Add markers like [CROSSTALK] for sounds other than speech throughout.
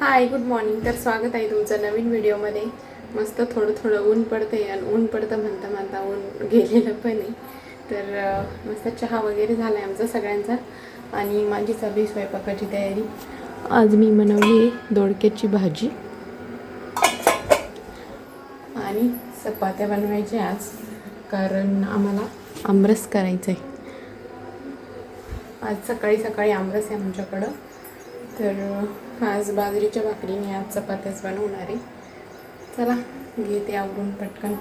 Hi good morning तर स्वागत आहे तुमचं नवीन व्हिडिओमध्ये. मस्त थोडं थोडं ऊन पडते आणि ऊन पडतं म्हणता म्हणता ऊन गेलेलं पण आहे. तर मस्त चहा वगैरे झाला आहे आमचा सगळ्यांचा. आणि माझी चालू आहे स्वयंपाकाची तयारी. आज मी बनवली आहे दोडक्याची भाजी. आणि चपात्या बनवायच्या आज कारण आम्हाला आमरस करायचं आहे. आज सकाळी सकाळी आमरस आहे आमच्याकडं. तर आज बाजरीच्या भाकरीने आज चपात्याच बनवणार आहे. चला घेते आवरून पटकन.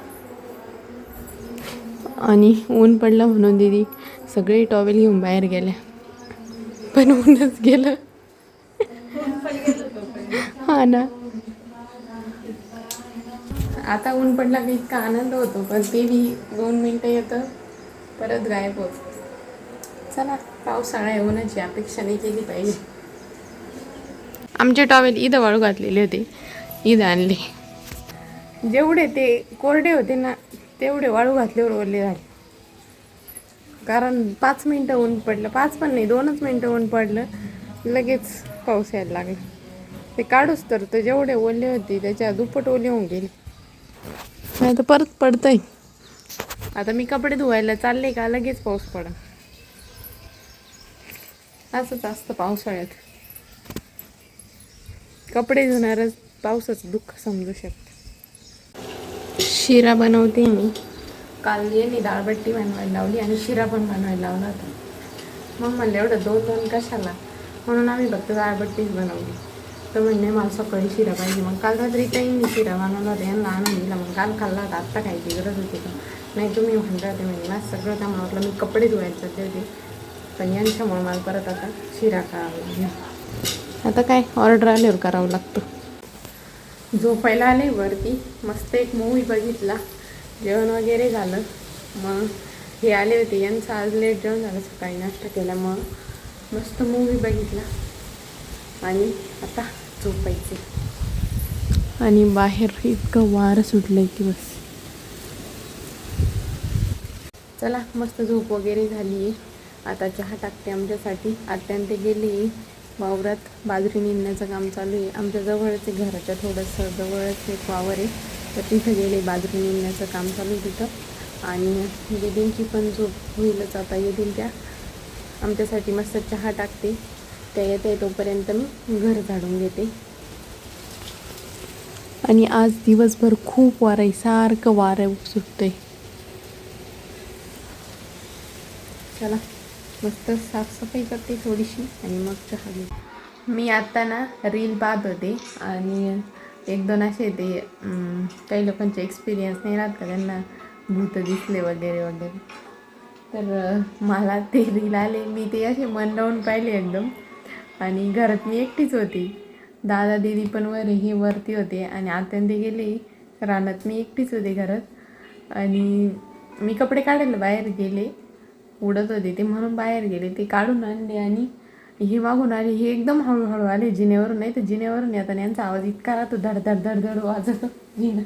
आणि ऊन पडलं म्हणून दिदी सगळे टॉवेल घेऊन बाहेर गेल्या. पण ऊनच गेलं. हा ना. आता ऊन पडला की इतका आनंद होतो पण ते बी दोन मिनटं येतं परत गायब होत. चला पावसाळा येऊनची अपेक्षा नाही केली पाहिजे. आमचे टॉवेल ईद वाळू घातलेले होते. ईद आणले. जेवढे ते कोरडे होते ना तेवढे वाळू घातल्यावर ओले झाले. कारण पाच मिनटं ऊन पडलं. पाच पण नाही दोनच मिनटं ऊन पडलं. लगेच पाऊस यायला लागला. ते काढूच तर ते जेवढे ओले होते त्याच्या दुप्पट ओले होऊन गेले. आता परत पडतंय. आता मी कपडे धुवायला चालले का लगेच पाऊस पडा असंच असतं पावसाळ्यात. कपडे धुणारच पावसाचं दुःख समजू शकते. शिरा बनवते मी. काल यांनी डाळबट्टी बनवायला लावली आणि शिरा पण बनवायला लावला होता. मग म्हणलं एवढं दोन दोन कशाला? म्हणून आम्ही फक्त डाळबट्टीच बनवली. तर म्हणणे मला सकाळी शिरा पाहिजे. मग काल रात्री काही मी शिरा बनवला होता यांना आणून दिला. मग काल खाल्ला होता आत्ता खायची गरज होती का नाही तुम्ही म्हणता होते म्हणजे मला सगळं त्यामुळे म्हटलं मी कपडे धुवायला चालले होते पण यांच्यामुळे मला परत आता शिरा लागला. आता काय? ऑर्डर आल्यावर करावं लागतं. झोपायला आले वरती मस्त एक मूवी बघितला. जेवण वगैरे झालं. मग हे आले होते. यांचं आज लेट जेवण झालं. सकाळी नाश्ता केल्यामुळं मस्त मूवी बघितला. आणि आता झोपायचे आणि बाहेर इतकं वारं सुटलंय की बस. चला मस्त झोप वगैरे झाली आहे आता चहा टाकते आमच्यासाठी. आत्यान ते गेली वावरात बाजरी निंदण्याचं काम चालू आहे. आमच्या जवळच आहे घराच्या थोडंसं जवळच एक वावर आहे. तर तिथं गेले बाजरी निंदण्याचं काम चालू आहे तिथं. आणि म्हणजे दिदींची पण झोप होईलच आता येतील त्या. आमच्यासाठी मस्त चहा टाकते. त्या येते तोपर्यंत मी घर झाडून घेते. आणि आज दिवसभर खूप वारं आहे सारखं वारं सुटतंय. चला. मस्त साफसफाई करते थोडीशी आणि मग चहा घेते. मी आत्ता ना रील पाहत होते आणि एक दोन असे ते काही लोकांचे एक्सपिरियन्स नाही राहत का? त्यांना भूत दिसले वगैरे वगैरे. तर मला ते रील आले. मी ते असे मन लावून पाहिले एकदम. आणि घरात मी एकटीच होती. दादा दिदी पण वर हे वरती होते. आणि आत्यान ते गेले. रानात मी एकटीच होते घरात. आणि मी कपडे काढायला बाहेर गेले. उडत होते. ते म्हणून बाहेर गेले. ते काढून आणले आणि हे मागून आले. हे एकदम हळूहळू आले. जिन्यावरून नाही तर जिन्यावरून येतात आणि यांचा आवाज इतका राहतो. धड धड धड धड वाजतो जिना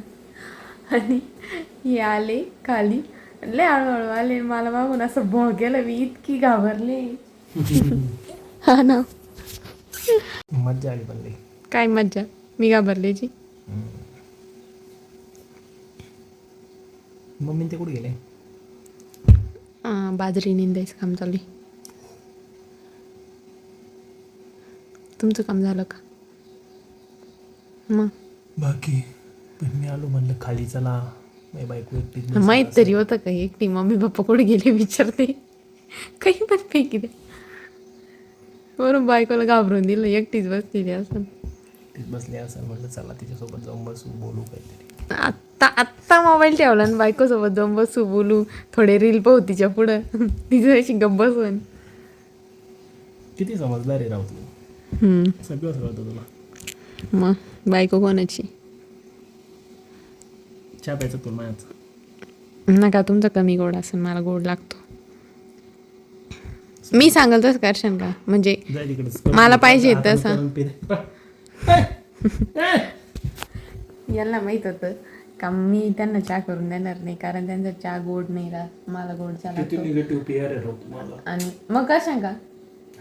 आणि हे आले खाली. लय हळूहळू आले. मला मागून असं भोळ गेलं मी इतकी घाबरले. हा ना. मज्जा आली पण काय मज्जा? मी घाबरल्याची मम्मी ते कुठे गेले? बाजरी निंदायचं काम चालू आहे तुमचं काम झालं का मग बाकी पण मी आलो म्हणलं खाली चला माझी बायको एकटीच माहीत तरी होतं का एकटी मम्मी पप्पा कुठे गेले विचारते काही पण पैकी दे वरून बायकोला घाबरून दिलं एकटीच बसलेली असं बसली असं म्हटलं चला तिच्यासोबत जाऊन बसू बोलू काहीतरी आत्ता आत्ता मोबाईल ठेवला आणि बायकोसोबत जाऊन बसू बोलू. थोडे रील पाहू तिच्या पुढं. [LAUGHS] तिचं अशी गप्प बसवून किती समजदार आहे राव तू. हम्म. सगळं तुला. मग बायको कोणाची? चहा प्यायचं तुला मायाचं. नका तुमचा कमी गोड असेल मला गोड लागतो. मी सांगाल तसं करशाल का? म्हणजे जाय तिकडे मला पाहिजे तसं. [LAUGHS] [LAUGHS] यांना माहीत होतं. का मी त्यांना चहा करून देणार नाही कारण त्यांचा चहा गोड नाही राहत मला गोड चहा किती लागतो. निगेटिव्ह पेअर आहे राव तुम्हाला. आणि मग कशा का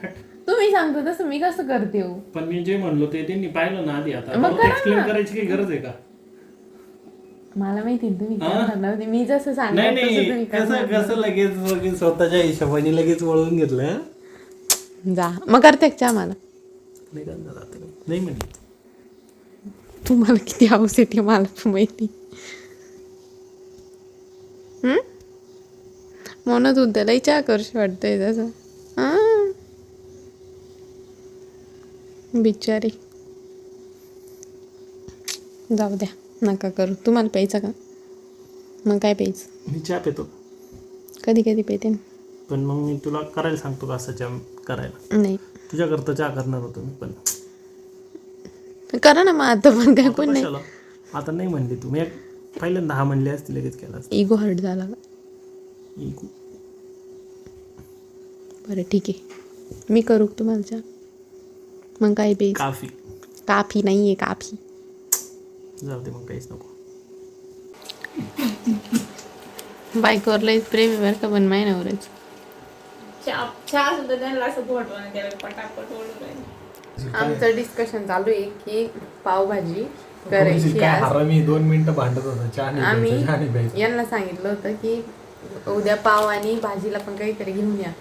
हट. तुम्ही सांगतो तसं मी कसं करते हो? पण मी जे म्हणलो ते त्यांनी पाहिलं ना आधी आता. मग करा एक्सप्लेन करायची काही गरज आहे का? मला माहिती तुम्ही करणार नव्हते. मी जसं नाही सांगितलं तसं नाही तुम्ही कसं लगेच लगेच स्वतःच्या हिशोबाने लगेच वळवून घेतलं हं? जा. मग करते का चहा मला. नाही करणार आता मी. नाही म्हणली. तुम्हाला किती हाऊस येते मला पण माहिती? म्हणत होतं लई चहा करशी वाटतंय तसं. हां. बिचारी. जाऊ द्या नका करू. तुम्हाला प्यायचं का? मग काय प्यायचं? मी चहा पितो. कधी कधी पेते पण मग मी तुला करायला सांगतो का असं चहा करायला? नाही. तुझ्याकरता चहा करणार होतो मी पण. करा ना मग आता पण काय कोण नाही. कशाला? आता नाही म्हणली तू. मी एक पहिल्यांदा हा म्हणली असती लगेच केला असता. इगो हर्ट झाला का? इकू. बरं ठीक आहे. मी करू का तुम्हाला चहा मग काय प्यायचं काफी. काफी नाही आहे काफी. जाऊ दे मग काहीच नको. बायकोवर लई प्रेम आहे बरं का पण माय नवरच चहा सुद्धा त्यांना असं घोटवाने त्याला पटापट ओढून राहिले. आमचं डिस्कशन चालू आहे की पावभाजी करायची काय आज. हरामी दोन मिनिटं भांडत होता चहा नाही आम्ही प्यायचा, चहा नाही प्यायचा. यांना सांगितलं होतं की उद्या पाव आणि भाजीला पण काहीतरी घेऊन या.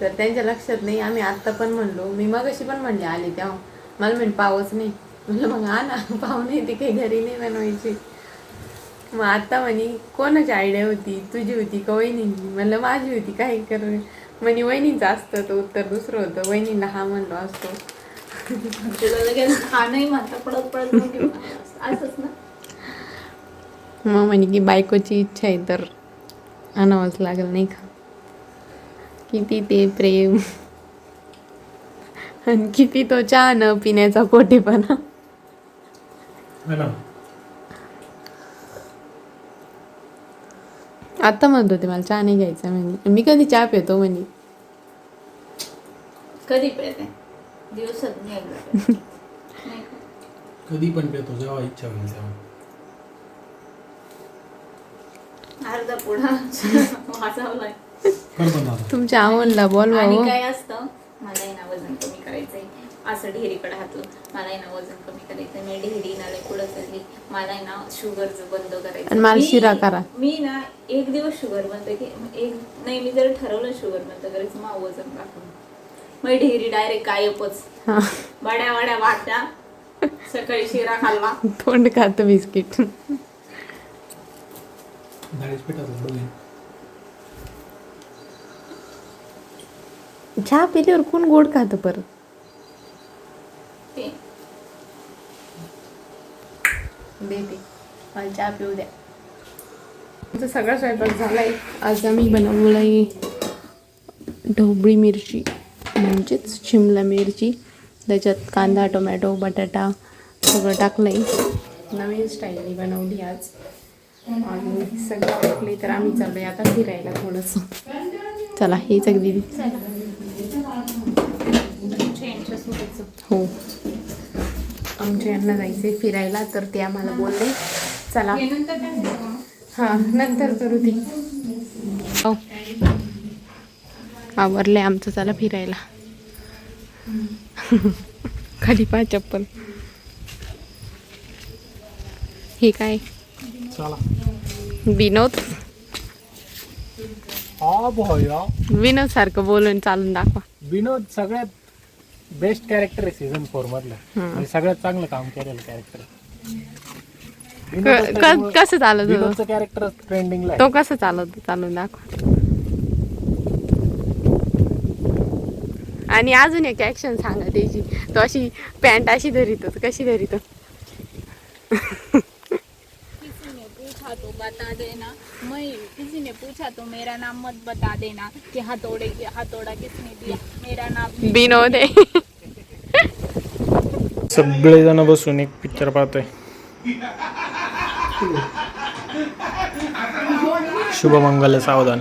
तर त्यांच्या लक्षात नाही आम्ही आत्ता पण म्हणलो मी मग अशी पण म्हणले आले तेव्हा. मला म्हण पावच नाही. म्हणलं मग हा ना पाव नाही ती काही घरी नाही बनवायची. मग आता म्हणे कोणाची आयडिया होती? तुझी होती का वहिनींची? म्हणलं माझी होती काय कर म्हणे वहिनीचं असतं तर उत्तर दुसरं होतं. वहिनीला हा म्हणलो असतो. तुला लगेच हा नाही म्हणता पडत पडत मग घेऊन आला. असंच ना. मग म्हणे की बायकोची इच्छा आहे तर आणावंच लागेल नाही का? किती ते प्रेम. आणि किती तो चहा न पिण्याचा कोटेपणा है ना आता म्हणत होते मला चहा नाही घ्यायचा म्हणे. मी कधी चहा पितो म्हणे. कधी पेते दिवसात नाही. [LAUGHS] नाही का? कधी पण पितो जेव्हा इच्छा होईल तेव्हा. अर्धा पुढा वाजवलाय कर पण दादा तुमच्या आवडला बोलवा आणि हो. काय असतं? मला आहे ना वजन कमी करायचंय. असं ढेरीकडे हातून मला आहे ना वजन कमी करायचंय. मी ढेरी नाले पुढे चालली. मला आहे ना शुगरचं बंद करायचं आणि मला मी- शिरा करा. मी ना एक दिवस शुगर बंद की एक नाही मी जर ठरवलं शुगर बंद करायचं मग वजन टाकून मग ढेरी डायरेक्ट गायबच हा. वाड्या वाड्या वाटल्या सकाळी शिरा खाल्ला. तोंड खात बिस्किट. डाळीच पिठाचं बघेन चहा पिल्यावर कोण गोड खातं परत? ते. मला चहा पिऊ द्या. आमचा सगळा स्वयंपाक झालाय. आज आम्ही बनवलंय ढोबळी मिरची. म्हणजेच शिमला मिरची त्याच्यात कांदा टोमॅटो बटाटा सगळं टाकलंय. नवीन स्टाईलने बनवली आज. आणि सगळं टाकले तर आम्ही चाललोय आता फिरायला थोडंसं. चला हेच अगदी हो. आमच्या यांना जायचे फिरायला तर ते आम्हाला बोलले चला. हा नंतर करू ते हो आवरले आमचं चला फिरायला. [LAUGHS] खाली पहा चप्पल. हे काय? चला. विनोद? हा विनोद सारखं बोलून चालून दाखवा. विनोद सगळ्यात बेस्ट कॅरेक्टर आहे सीझन फोर मधलं. सगळ्यात चांगलं काम केलेलं कॅरेक्टर कसं चालत कॅरेक्टर ट्रेंडिंगला तो कसं चालत? चालून दाखवा. आणि अजून एक ऍक्शन सांगा त्याची तो अशी पॅन्ट अशी धरितो कशी धरितो? किसी ने पूछा तो बता देना. मैं किसी ने पूछा तो मेरा नाम मत बता देना कि हथौड़े हथौड़ा किसने दिया? मेरा नाम विनोद सगळे जण बसून एक पिक्चर पाहतोय. शुभमंगल सावधान.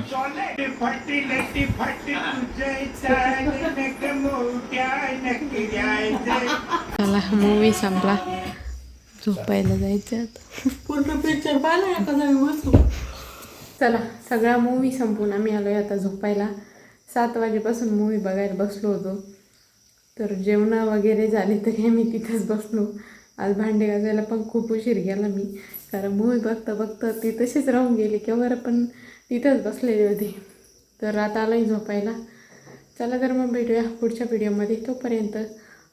मला मूवी संपला झोपायला जायचं आता. पूर्ण पिक्चर पाहिला एका जागी बसून चला सगळा मूवी संपून आम्ही आलोय आता झोपायला सात वाजेपासून मूवी बघायला बसलो होतो तर जेवणं वगैरे झाले तरी आम्ही तिथंच बसलो आज भांडे घासायला पण खूप उशीर गेला मी कारण मूवी बघता बघता ती तशीच राहून गेली केव्हा पण तिथंच बसलेली होती तर आता आलाही झोपायला चला तर मग भेटूया पुढच्या व्हिडिओमध्ये तोपर्यंत